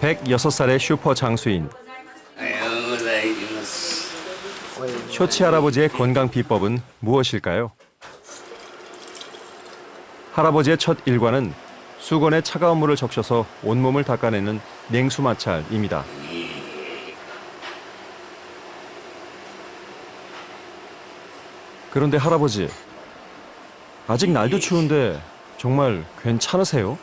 106살의 슈퍼 장수인. 쇼치 할아버지의 건강 비법은 무엇일까요? 할아버지의 첫 일과는 수건에 차가운 물을 적셔서 온몸을 닦아내는 냉수 마찰입니다. 그런데 할아버지, 아직 날도 추운데 정말 괜찮으세요?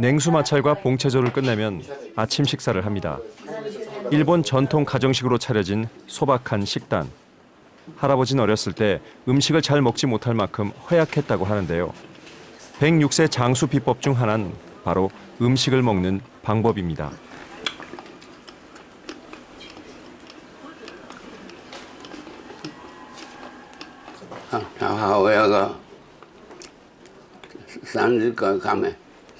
냉수 마찰과 봉채조를 끝내면 아침 식사를 합니다. 일본 전통 가정식으로 차려진 소박한 식단. 할아버지는 어렸을 때 음식을 잘 먹지 못할 만큼 허약했다고 하는데요. 106세 장수 비법 중 하나는 바로 음식을 먹는 방법입니다. 아, 아, 아 오야가 산지가 가면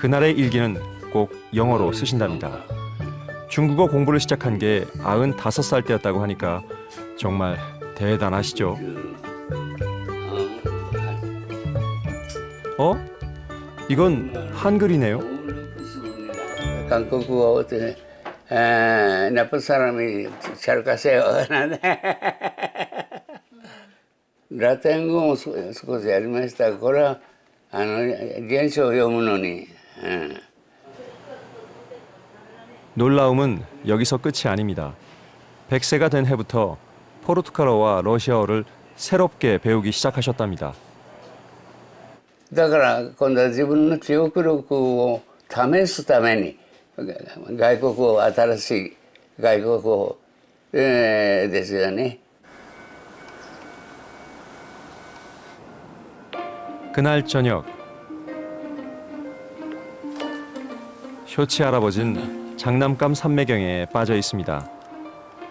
그날의 일기는 꼭 영어로 쓰신답니다. 중국어 공부를 시작한 게 95살 때였다고 하니까 정말 대단하시죠. 어? 이건 한글이네요. 한국語ってねえーナポサラミチャルカセよなんてラテン語も少少しやりましたがこれはあの原書を読むのに、 うん、 놀라움은 여기서 끝이 아닙니다. 100세가 된 해부터 포르투갈어와 러시아어를 새롭게 배우기 시작하셨답니다. だから今度は自分の記憶力を試すために外国語新しい外国語、えーですよね。 그날 저녁 표치 할아버진 장난감 삼매경에 빠져 있습니다.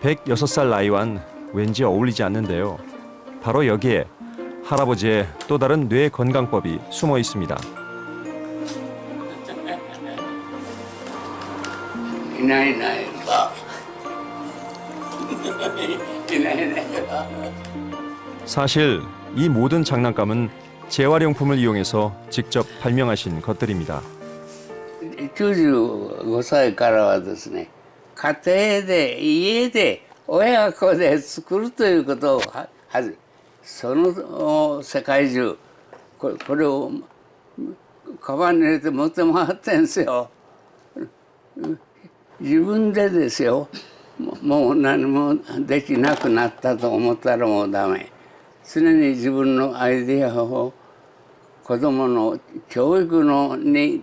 106살 나이완 왠지 어울리지 않는데요. 바로 여기에 할아버지의 또 다른 뇌 건강법이 숨어 있습니다. 이 나이 나이 봐. 이 나이 나이 봐. 사실 이 모든 장난감은 재활용품을 이용해서 직접 발명하신 것들입니다. 95歳からはですね家庭で家で親子で作るということをははじその世界中これこれをカバンに入れて持って回ってんですよ。自分でですよもう何もできなくなったと思ったらもうダメ常に自分のアイデアを子どもの教育のに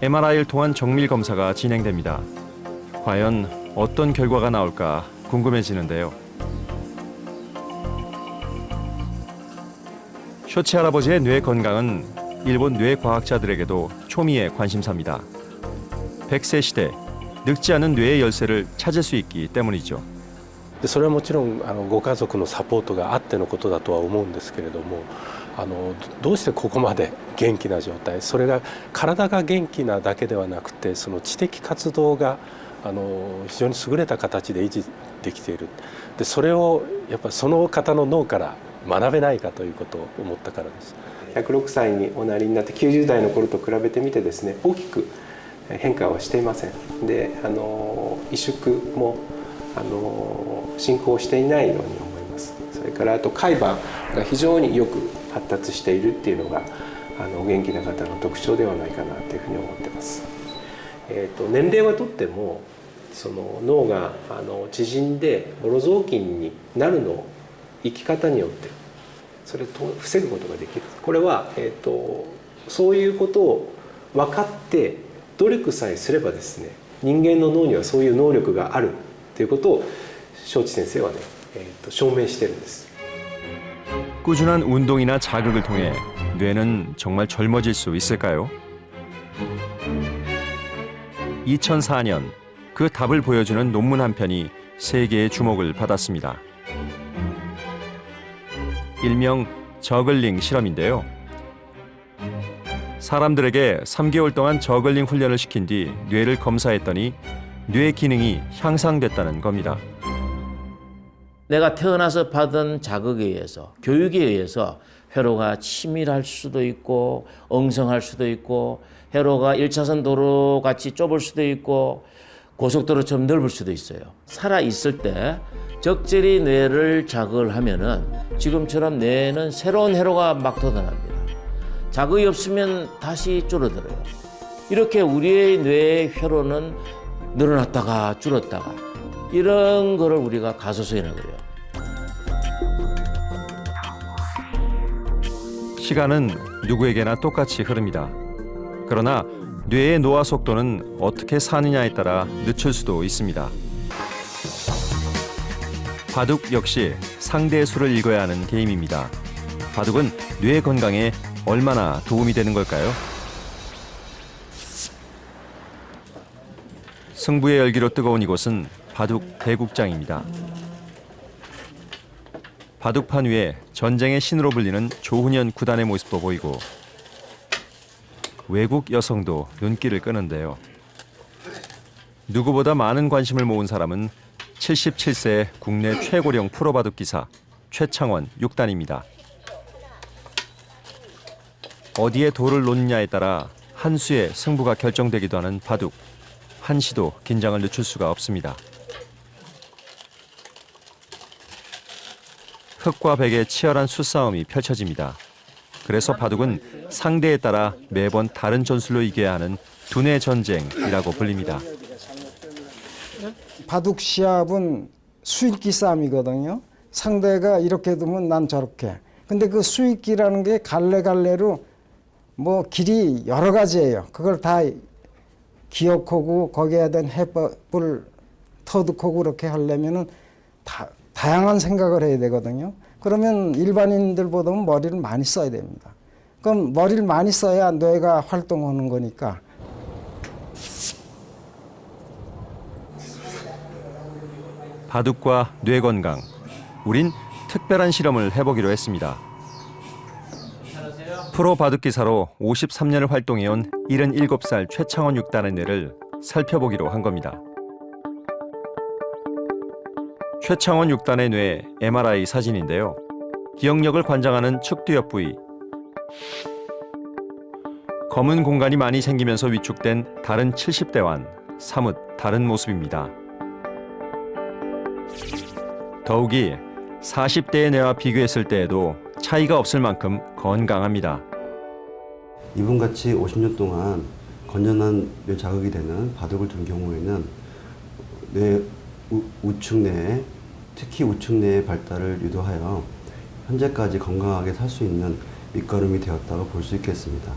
MRI를 통한 정밀 검사가 진행됩니다. 과연 어떤 결과가 나올까 궁금해지는데요. 쇼치 할아버지의 뇌 건강은 일본 뇌 과학자들에게도 초미의 관심사입니다. 100세 시대 늙지 않은 뇌의 열쇠를 찾을 수 있기 때문이죠.でそれはもちろんあのご家族のサポートがあってのことだとは思うんですけれども あのどうしてここまで元気な状態？それが体が元気なだけではなくてその知的活動があの非常に優れた形で維持できている。でそれをやっぱその方の脳から学べないかということを思ったからです。106歳におなりになって90代の頃と比べてみてですね大きく変化はしていません。であの萎縮もあの進行していないように思います。それからあと海馬が非常によく発達しているっていうのがあのお元気な方の特徴ではないかなというふうに思ってます、えー、と年齢はとってもその脳があの縮んでボロ雑巾になるのを生き方によってそれを防ぐことができる。これは、えー、とそういうことを分かって努力さえすればですね人間の脳にはそういう能力があるということを庄司先生はね、えー、と証明してるんです。 꾸준한 운동이나 자극을 통해 뇌는 정말 젊어질 수 있을까요? 2004년 그 답을 보여주는 논문 한 편이 세계의 주목을 받았습니다. 일명 저글링 실험인데요. 사람들에게 3개월 동안 저글링 훈련을 시킨 뒤 뇌를 검사했더니 뇌 기능이 향상됐다는 겁니다. 내가 태어나서 받은 자극에 의해서 교육에 의해서 회로가 치밀할 수도 있고 엉성할 수도 있고 회로가 1차선 도로 같이 좁을 수도 있고 고속도로처럼 넓을 수도 있어요. 살아 있을 때 적절히 뇌를 자극을 하면은 지금처럼 뇌는 새로운 회로가 막 돋아납니다. 자극이 없으면 다시 줄어들어요. 이렇게 우리의 뇌의 회로는 늘어났다가 줄었다가 이런 거를 우리가 가소성이라고 그래요. 시간은 누구에게나 똑같이 흐릅니다. 그러나 뇌의 노화 속도는 어떻게 사느냐에 따라 늦출 수도 있습니다. 바둑 역시 상대의 수를 읽어야 하는 게임입니다. 바둑은 뇌 건강에 얼마나 도움이 되는 걸까요? 승부의 열기로 뜨거운 이곳은 바둑 대국장입니다. 바둑판 위에 전쟁의 신으로 불리는 조훈현 구단의 모습도 보이고 외국 여성도 눈길을 끄는데요. 누구보다 많은 관심을 모은 사람은 77세 국내 최고령 프로 바둑 기사 최창원 6단입니다. 어디에 돌을 놓느냐에 따라 한 수의 승부가 결정되기도 하는 바둑. 한시도 긴장을 늦출 수가 없습니다. 흑과 백의 치열한 수싸움이 펼쳐집니다. 그래서 바둑은 상대에 따라 매번 다른 전술로 이겨야 하는 두뇌 전쟁이라고 불립니다. 바둑 시합은 수익기 싸움이거든요. 상대가 이렇게 두면 난 저렇게. 근데 그 수익기라는 게 갈래갈래로 뭐 길이 여러 가지예요. 그걸 다 기억하고 거기에 대한 해법을 터득하고 그렇게 하려면은 다, 다양한 생각을 해야 되거든요. 그러면 일반인들보다는 머리를 많이 써야 됩니다. 그럼 머리를 많이 써야 뇌가 활동하는 거니까 바둑과 뇌 건강. 우린 특별한 실험을 해보기로 했습니다. 프로 바둑 기사로 53년을 활동해온 77살 최창원 6단의 뇌를 살펴보기로 한 겁니다. 최창원 6단의 뇌 MRI 사진인데요. 기억력을 관장하는 측두엽 부위. 검은 공간이 많이 생기면서 위축된 다른 70대와는 사뭇 다른 모습입니다. 더욱이 40대의 뇌와 비교했을 때에도 차이가 없을 만큼 건강합니다. 이분같이 50년 동안 건전한 뇌 자극이 되는 바둑을 둔 경우에는 뇌 우, 우측뇌, 특히 우측뇌의 발달을 유도하여 현재까지 건강하게 살 수 있는 밑거름이 되었다고 볼 수 있겠습니다.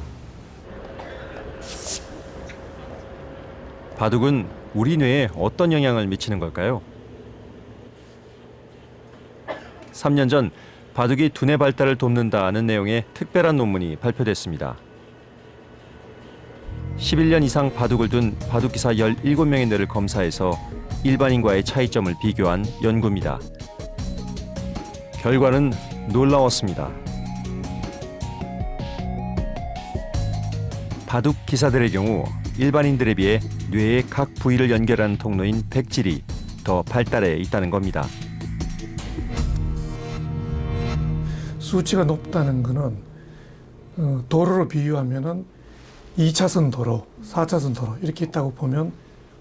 바둑은 우리 뇌에 어떤 영향을 미치는 걸까요? 3년 전 바둑이 두뇌 발달을 돕는다는 내용의 특별한 논문이 발표됐습니다. 11년 이상 바둑을 둔 바둑기사 17명의 뇌를 검사해서 일반인과의 차이점을 비교한 연구입니다. 결과는 놀라웠습니다. 바둑 기사들의 경우 일반인들에 비해 뇌의 각 부위를 연결하는 통로인 백질이 더 발달해 있다는 겁니다. 수치가 높다는 것은 어, 도로로 비유하면은 2차선 도로, 4차선 도로 이렇게 있다고 보면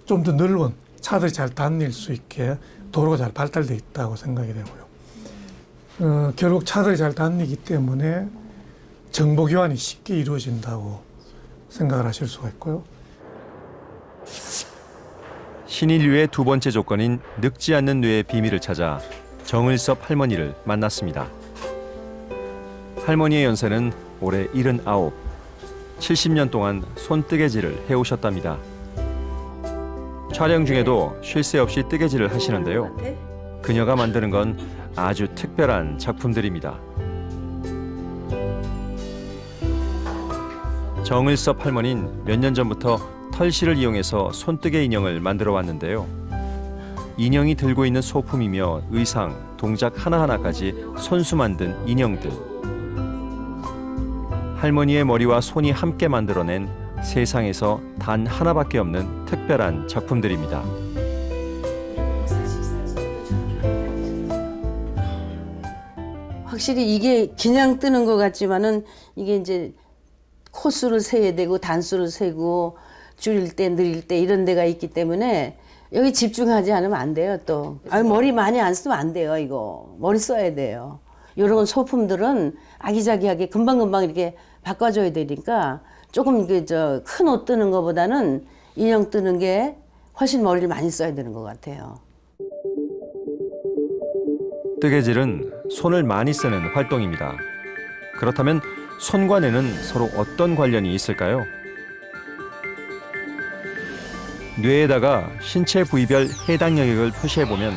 좀 더 넓은 차들이 잘 다닐 수 있게 도로가 잘 발달돼 있다고 생각이 되고요. 어, 결국 차들이 잘 다니기 때문에 정보 교환이 쉽게 이루어진다고 생각을 하실 수가 있고요. 신인류의 두 번째 조건인 늙지 않는 뇌의 비밀을 찾아 정을섭 할머니를 만났습니다. 할머니의 연세는 올해 79. 70년 동안 손뜨개질을 해오셨답니다. 촬영 중에도 쉴 새 없이 뜨개질을 하시는데요. 그녀가 만드는 건 아주 특별한 작품들입니다. 정을섭 할머니는 몇 년 전부터 털실을 이용해서 손뜨개 인형을 만들어 왔는데요. 인형이 들고 있는 소품이며 의상, 동작 하나하나까지 손수 만든 인형들. 할머니의 머리와 손이 함께 만들어낸 세상에서 단 하나밖에 없는 특별한 작품들입니다. 확실히 이게 그냥 뜨는 것 같지만은 이게 이제 코수를 세야 되고 단수를 세고 줄일 때 느릴 때 이런 데가 있기 때문에 여기 집중하지 않으면 안 돼요 또. 아 머리 많이 안 쓰면 안 돼요 이거. 머리 써야 돼요. 이런 소품들은 아기자기하게 금방금방 이렇게 바꿔줘야 되니까 조금 그 저 큰 옷 뜨는 것보다는 인형 뜨는 게 훨씬 머리를 많이 써야 되는 것 같아요. 뜨개질은 손을 많이 쓰는 활동입니다. 그렇다면 손과 뇌는 서로 어떤 관련이 있을까요? 뇌에다가 신체 부위별 해당 영역을 표시해 보면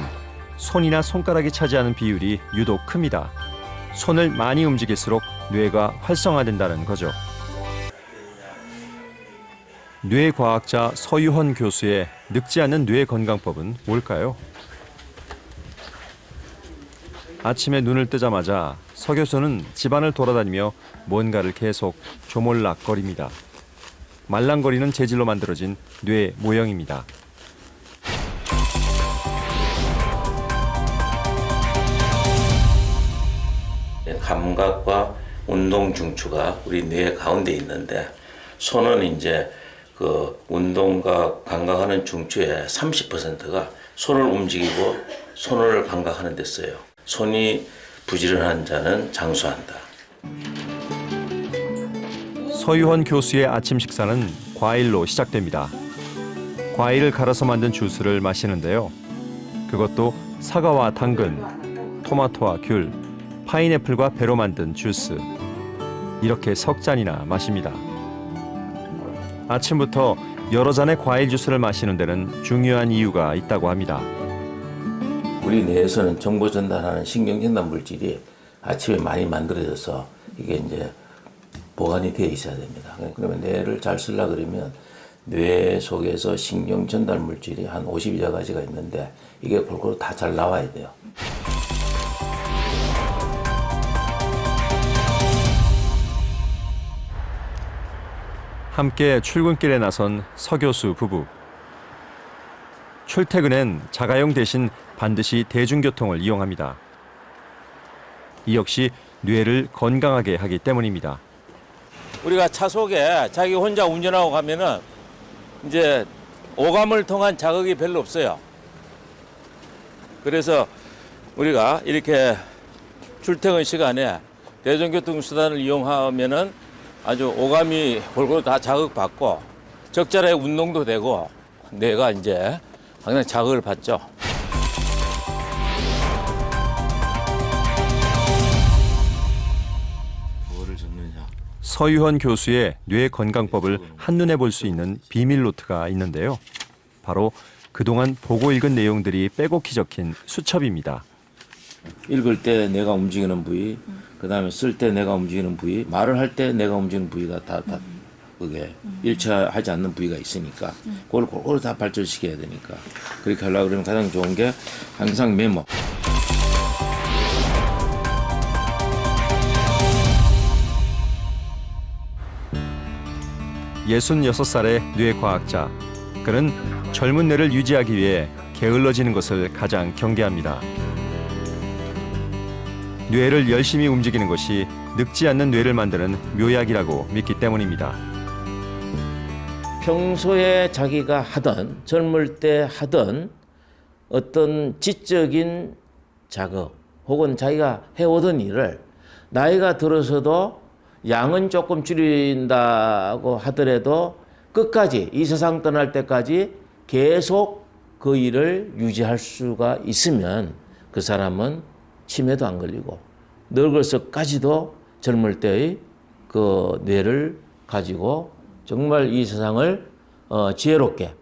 손이나 손가락이 차지하는 비율이 유독 큽니다. 손을 많이 움직일수록 뇌가 활성화된다는 거죠. 뇌과학자 서유헌 교수의 늙지 않는 뇌 건강법은 뭘까요? 아침에 눈을 뜨자마자 서 교수는 집안을 돌아다니며 뭔가를 계속 조몰락거립니다. 말랑거리는 재질로 만들어진 뇌 모형입니다. 감각과 운동 중추가 우리 뇌 가운데 있는데 손은 이제 그 운동과 감각하는 중추의 30%가 손을 움직이고 손을 감각하는 데 써요. 손이 부지런한 자는 장수한다. 서유헌 교수의 아침 식사는 과일로 시작됩니다. 과일을 갈아서 만든 주스를 마시는데요. 그것도 사과와 당근, 토마토와 귤, 파인애플과 배로 만든 주스. 이렇게 석 잔이나 마십니다. 아침부터 여러 잔의 과일 주스를 마시는 데는 중요한 이유가 있다고 합니다. 우리 뇌에서는 정보 전달하는 신경 전달 물질이 아침에 많이 만들어져서 이게 이제 보관이 되어 있어야 됩니다. 그러면 뇌를 잘 쓰려 그러면 뇌 속에서 신경 전달 물질이 한 50여 가지가 있는데 이게 골고루 다 잘 나와야 돼요. 함께 출근길에 나선 서 교수 부부. 출퇴근엔 자가용 대신 반드시 대중교통을 이용합니다. 이 역시 뇌를 건강하게 하기 때문입니다. 우리가 차 속에 자기 혼자 운전하고 가면은 이제 오감을 통한 자극이 별로 없어요. 그래서 우리가 이렇게 출퇴근 시간에 대중교통 수단을 이용하면은 아주 오감이 골고루 다 자극받고 적절하게 운동도 되고 뇌가 이제 항상 자극을 받죠. 서유헌 교수의 뇌 건강법을 한눈에 볼 수 있는 비밀 노트가 있는데요. 바로 그동안 보고 읽은 내용들이 빼곡히 적힌 수첩입니다. 읽을 때 내가 움직이는 부위, 그 다음에 쓸 때 내가 움직이는 부위, 말을 할 때 내가 움직이는 부위가 다, 다, 그게 일치하지 않는 부위가 있으니까, 그걸 골고루 다 발전시켜야 되니까. 그렇게 하려고 그러면 가장 좋은 게 항상 메모. 66살의 뇌과학자. 그는 젊은 뇌를 유지하기 위해 게을러지는 것을 가장 경계합니다. 뇌를 열심히 움직이는 것이 늙지 않는 뇌를 만드는 묘약이라고 믿기 때문입니다. 평소에 자기가 하던, 젊을 때 하던 어떤 지적인 작업, 혹은 자기가 해오던 일을 나이가 들어서도 양은 조금 줄인다고 하더라도 끝까지 이 세상 떠날 때까지 계속 그 일을 유지할 수가 있으면 그 사람은 치매도 안 걸리고 늙어서까지도 젊을 때의 그 뇌를 가지고 정말 이 세상을 어, 지혜롭게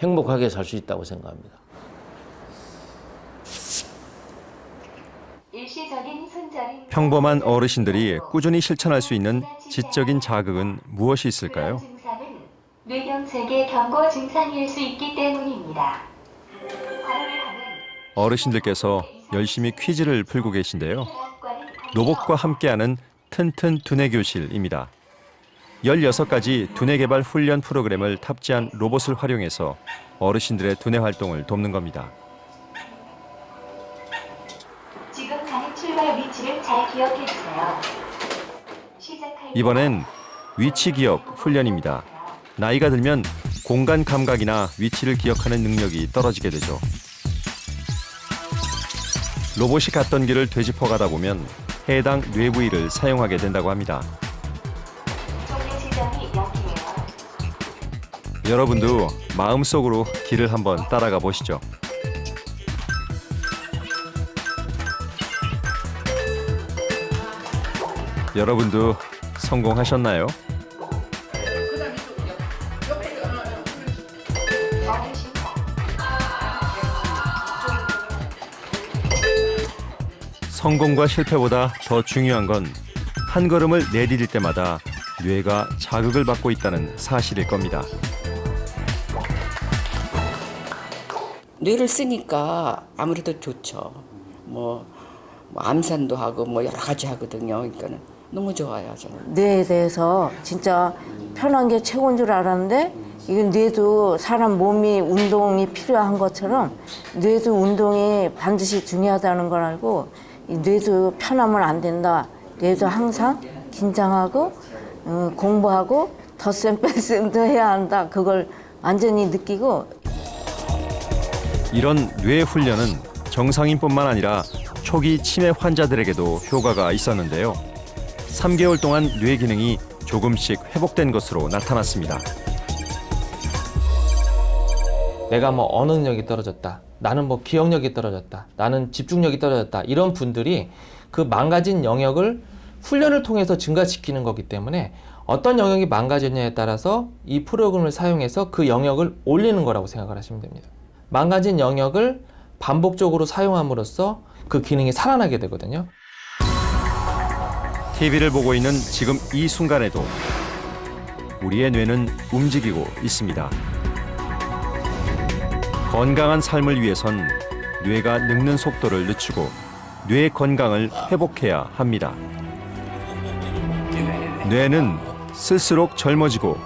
행복하게 살 수 있다고 생각합니다. 평범한 어르신들이 꾸준히 실천할 수 있는 지적인 자극은 무엇이 있을까요? 뇌경색의 경고 증상일 수 있기 때문입니다. 어르신들께서 열심히 퀴즈를 풀고 계신데요. 로봇과 함께하는 튼튼 두뇌 교실입니다. 16가지 두뇌 개발 훈련 프로그램을 탑재한 로봇을 활용해서 어르신들의 두뇌 활동을 돕는 겁니다. 지금 가는 출발 위치를 잘 기억해 주세요. 시작할 이번엔 위치 기억 훈련입니다. 나이가 들면 공간 감각이나 위치를 기억하는 능력이 떨어지게 되죠. 로봇이 갔던 길을 되짚어 가다 보면 해당 뇌 부위를 사용하게 된다고 합니다. 여러분도 마음속으로 길을 한번 따라가 보시죠. 여러분도 성공하셨나요? 성공과 실패보다 더 중요한 건 한 걸음을 내디딜 때마다 뇌가 자극을 받고 있다는 사실일 겁니다. 뇌를 쓰니까 아무래도 좋죠. 뭐, 뭐 암산도 하고 뭐 여러 가지 하거든요. 그러니까는 너무 좋아요, 저는. 뇌에 대해서 진짜 편한 게 최고인 줄 알았는데 이건 뇌도 사람 몸이 운동이 필요한 것처럼 뇌도 운동이 반드시 중요하다는 걸 알고 이 뇌도 편하면 안 된다. 뇌도 항상 긴장하고 어, 공부하고 덧셈 뺄셈도 해야 한다. 그걸 완전히 느끼고 이런 뇌 훈련은 정상인뿐만 아니라 초기 치매 환자들에게도 효과가 있었는데요. 3개월 동안 뇌 기능이 조금씩 회복된 것으로 나타났습니다. 내가 뭐 언어능력이 떨어졌다. 나는 뭐 기억력이 떨어졌다. 나는 집중력이 떨어졌다. 이런 분들이 그 망가진 영역을 훈련을 통해서 증가시키는 거기 때문에 어떤 영역이 망가졌냐에 따라서 이 프로그램을 사용해서 그 영역을 올리는 거라고 생각을 하시면 됩니다. 망가진 영역을 반복적으로 사용함으로써 그 기능이 살아나게 되거든요. TV를 보고 있는 지금 이 순간에도 우리의 뇌는 움직이고 있습니다. 건강한 삶을 위해선 뇌가 늙는 속도를 늦추고 뇌 건강을 회복해야 합니다. 뇌는 쓸수록 젊어지고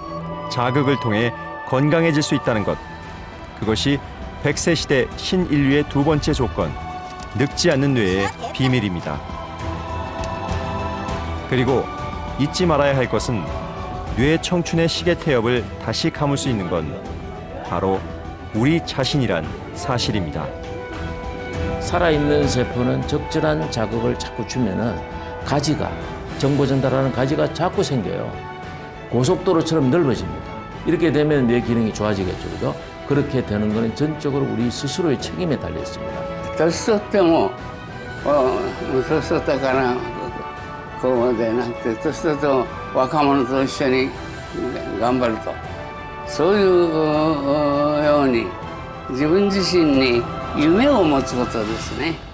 자극을 통해 건강해질 수 있다는 것. 그것이 100세 시대 신인류의 두 번째 조건, 늙지 않는 뇌의 비밀입니다. 그리고 잊지 말아야 할 것은 뇌 청춘의 시계 태엽을 다시 감을 수 있는 건 바로 우리 자신이란 사실입니다. 살아있는 세포는 적절한 자극을 자꾸 주면은 가지가 정보 전달하는 가지가 자꾸 생겨요. 고속도로처럼 넓어집니다. 이렇게 되면 뇌 기능이 좋아지겠죠, 그죠? 그렇게 되는 것은 전적으로 우리 스스로의 책임에 달려 있습니다. 됐었대 뭐. 어, 됐었다 가나. 그거 되나. 됐었도 와카모노 도시니 간발도. そういうように自分自身に夢を持つことですね。